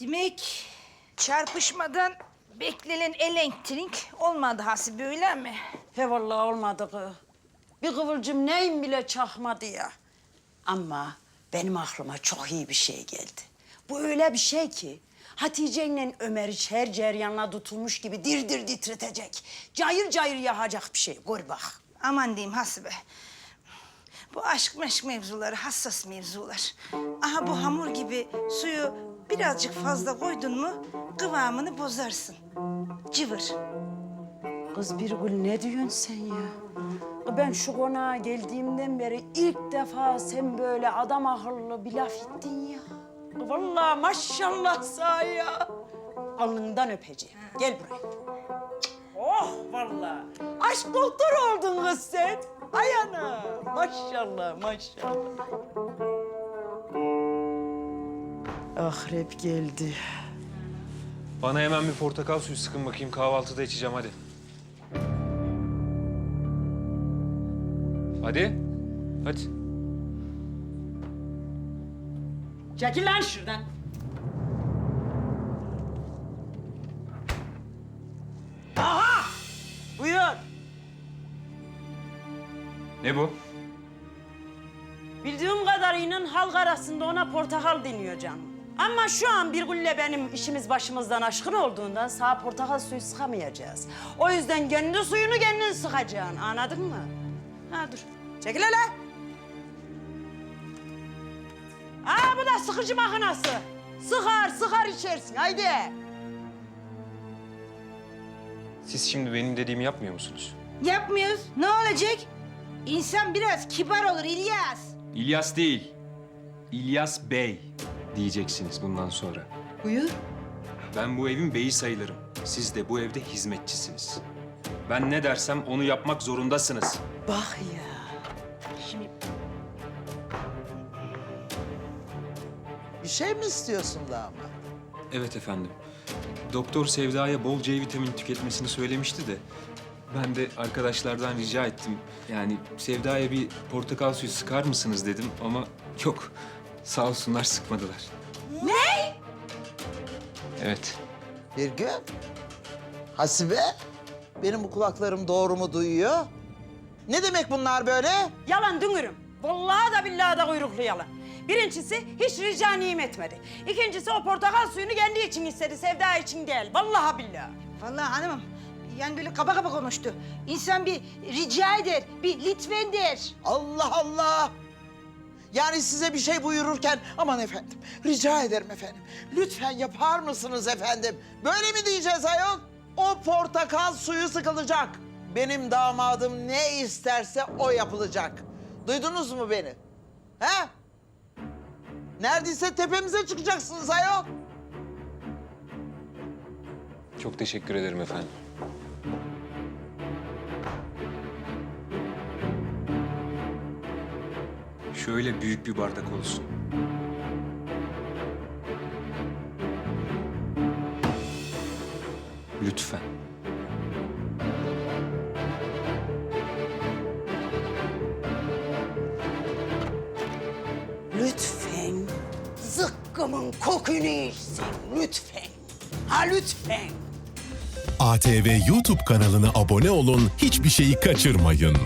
Demek çarpışmadan beklenen elektrik olmadı hasibe öyle mi? He vallahi olmadı kız. Bir kıvılcım neyim bile çakmadı ya. Ama benim aklıma çok iyi bir şey geldi. Bu öyle bir şey ki Hatice ile Ömer'i her ceryanla tutulmuş gibi dir dir titretecek. Cayır cayır yakacak bir şey. Gör bak. Aman diyeyim hasibe. Bu aşk meşk mevzuları hassas mevzular. Aha bu hamur gibi suyu birazcık fazla koydun mu kıvamını bozarsın. Cıvır. Kız bir gül ne diyorsun sen ya? Ben şu konağa geldiğimden beri ilk defa sen böyle adam akıllı bir laf ettin ya. Vallahi maşallah sana ya. Alnından öpeceğim. Gel buraya. Oh vallahi. Aşk doktoru oldun kız sen. Ay ana. Maşallah maşallah. Akrep geldi. Bana hemen bir portakal suyu sıkın bakayım. Kahvaltıda içeceğim hadi. Hadi. Hadi. Çekil lan şuradan. Aha! Buyur. Ne bu? Bildiğim kadarıyla halk arasında ona portakal deniyor canım. Ama şu an Birgül'le benim işimiz başımızdan aşkın olduğundan sağ portakal suyu sıkamayacağız. O yüzden kendi suyunu kendin sıkacaksın. Anladın mı? Ha dur. Çekil hele. Aa bu da sıkıcı makinası. Sıkar sıkar içersin haydi. Siz şimdi benim dediğimi yapmıyor musunuz? Yapmıyoruz. Ne olacak? İnsan biraz kibar olur İlyas. İlyas değil. İlyas Bey diyeceksiniz bundan sonra. Buyur. Ben bu evin beyi sayılırım. Siz de bu evde hizmetçisiniz. Ben ne dersem onu yapmak zorundasınız. Bak ya. Şimdi Bir şey mi istiyorsun damat? Evet efendim. Doktor Sevda'ya bol C vitamini tüketmesini söylemişti de... ...ben de arkadaşlardan rica ettim. Yani Sevda'ya bir portakal suyu sıkar mısınız dedim ama yok. Sağ olsunlar sıkmadılar. Ne? Evet. Birgül? Hasibe? Benim bu kulaklarım doğru mu duyuyor? Ne demek bunlar böyle? Yalan dünürüm. Vallahi da billahi da kuyruklu yalan. Birincisi hiç rica niyim etmedi. İkincisi o portakal suyunu kendi için istedi, Sevda için değil. Vallahi billahi. vallahi hanımım yani böyle kaba kaba konuştu. İnsan bir rica eder, bir lütfen der. Allah Allah! Yani size bir şey buyururken aman efendim rica ederim efendim. Lütfen yapar mısınız efendim? Böyle mi diyeceğiz ayol? O portakal suyu sıkılacak. Benim damadım ne isterse o yapılacak. Duydunuz mu beni? He? Neredeyse tepemize çıkacaksınız ayol. Çok teşekkür ederim efendim. Şöyle büyük bir bardak olsun. Lütfen. Lütfen zıkkımın kokunu içsin lütfen. Ha lütfen. ATV YouTube kanalına abone olun, hiçbir şeyi kaçırmayın.